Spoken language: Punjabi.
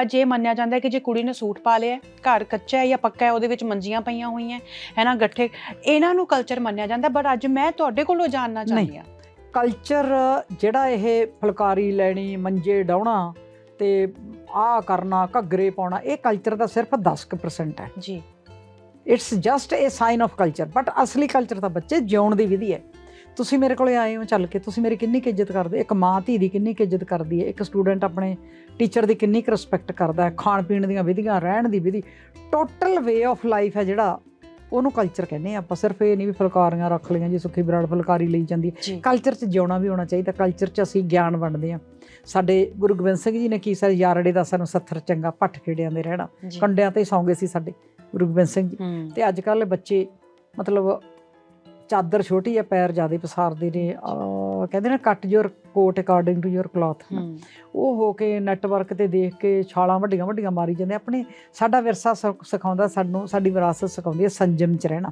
ਅੱਜ ਇਹ ਮੰਨਿਆ ਜਾਂਦਾ ਹੈ ਕਿ ਜੇ ਕੁੜੀ ਨੇ ਸੂਟ ਪਾ ਲਿਆ ਘਰ ਕੱਚਾ ਹੈ ਜਾਂ ਪੱਕਾ ਹੈ ਉਹਦੇ ਵਿੱਚ ਮੰਜੀਆਂ ਪਈਆਂ ਹੋਈਆਂ ਹੈ ਨਾ ਗੱਠੇ। ਇਹਨਾਂ ਨੂੰ ਕਲਚਰ ਮੰਨਿਆ ਜਾਂਦਾ ਬਟ ਅੱਜ ਮੈਂ ਤੁਹਾਡੇ ਕੋਲੋਂ ਜਾਣਨਾ ਚਾਹੁੰਦੀ ਹਾਂ। ਕਲਚਰ ਜਿਹੜਾ ਇਹ ਫੁਲਕਾਰੀ ਲੈਣੀ ਮੰਜੇ ਡਾਉਣਾ ਤੇ ਆ ਕਰਨਾ ਘੱਗਰੇ ਪਾਉਣਾ ਇਹ ਕਲਚਰ ਦਾ ਸਿਰਫ 10% ਹੈ। ਜੀ। It's just a sign of culture but ਅਸਲੀ ਕਲਚਰ ਤਾਂ ਬੱਚੇ ਜਿਉਣ ਦੀ ਵਿਧੀ ਹੈ। ਤੁਸੀਂ ਮੇਰੇ ਕੋਲੇ ਆਏ ਹੋ ਚੱਲ ਕੇ ਤੁਸੀਂ ਮੇਰੀ ਕਿੰਨੀ ਕੁ ਇੱਜ਼ਤ ਕਰਦੇ? ਇੱਕ ਮਾਂ ਧੀ ਦੀ ਕਿੰਨੀ ਕੁ ਇੱਜ਼ਤ ਕਰਦੀ ਹੈ? ਇੱਕ ਸਟੂਡੈਂਟ ਆਪਣੇ ਟੀਚਰ ਦੀ ਕਿੰਨੀ ਕੁ ਰਿਸਪੈਕਟ ਕਰਦਾ ਹੈ? ਖਾਣ ਪੀਣ ਦੀਆਂ ਵਿਧੀਆਂ ਰਹਿਣ ਦੀ ਵਿਧੀ ਟੋਟਲ ਵੇ ਆਫ ਲਾਈਫ ਹੈ ਜਿਹੜਾ ਉਹਨੂੰ ਕਲਚਰ ਕਹਿੰਦੇ ਆ ਆਪਾਂ। ਸਿਰਫ ਇਹ ਨਹੀਂ ਵੀ ਫੁਲਕਾਰੀਆਂ ਰੱਖ ਲਈਆਂ ਜੀ ਸੁੱਖੀ ਬਰਾੜ ਫੁਲਕਾਰੀ ਲਈ ਜਾਂਦੀ ਕਲਚਰ 'ਚ ਜਿਉਣਾ ਵੀ ਹੋਣਾ ਚਾਹੀਦਾ ਕਲਚਰ 'ਚ ਅਸੀਂ ਗਿਆਨ ਵੰਡਦੇ ਹਾਂ। ਸਾਡੇ ਗੁਰੂ ਗੋਬਿੰਦ ਸਿੰਘ ਜੀ ਨੇ ਕੀ ਸਰ ਯਾਰੜੇ ਦਾ ਸਾਨੂੰ ਸੱਥਰ ਚੰਗਾ ਪੱਠ ਖੇੜਿਆਂ ਦੇ ਰਹਿਣਾ। ਕੰਡਿਆਂ ਤੇ ਸੌਂਗੇ ਸੀ ਸਾਡੇ ਗੁਰੂ ਗੋਬਿੰਦ ਸਿੰਘ ਜੀ। ਤੇ ਅੱਜ ਕੱਲ ਬੱਚੇ ਮਤਲਬ ਚਾਦਰ ਛੋਟੀ ਹੈ ਪੈਰ ਜ਼ਿਆਦਾ ਪਸਾਰਦੇ ਨੇ ਕਹਿੰਦੇ ਨੇ cut your coat according to your cloth ਉਹ ਹੋ ਕੇ ਨੈਟਵਰਕ ਤੇ ਦੇਖ ਕੇ ਛਾਲਾਂ ਵੱਡੀਆਂ ਵੱਡੀਆਂ ਮਾਰੀ ਜਾਂਦੇ ਆਪਣੇ ਸਾਡਾ ਵਿਰਸਾ ਸਿਖ- ਸਿਖਾਉਂਦਾ ਸਾਨੂੰ ਸਾਡੀ ਵਿਰਾਸਤ ਸਿਖਾਉਂਦੀ ਹੈ ਸੰਜਮ ਚ ਰਹਿਣਾ।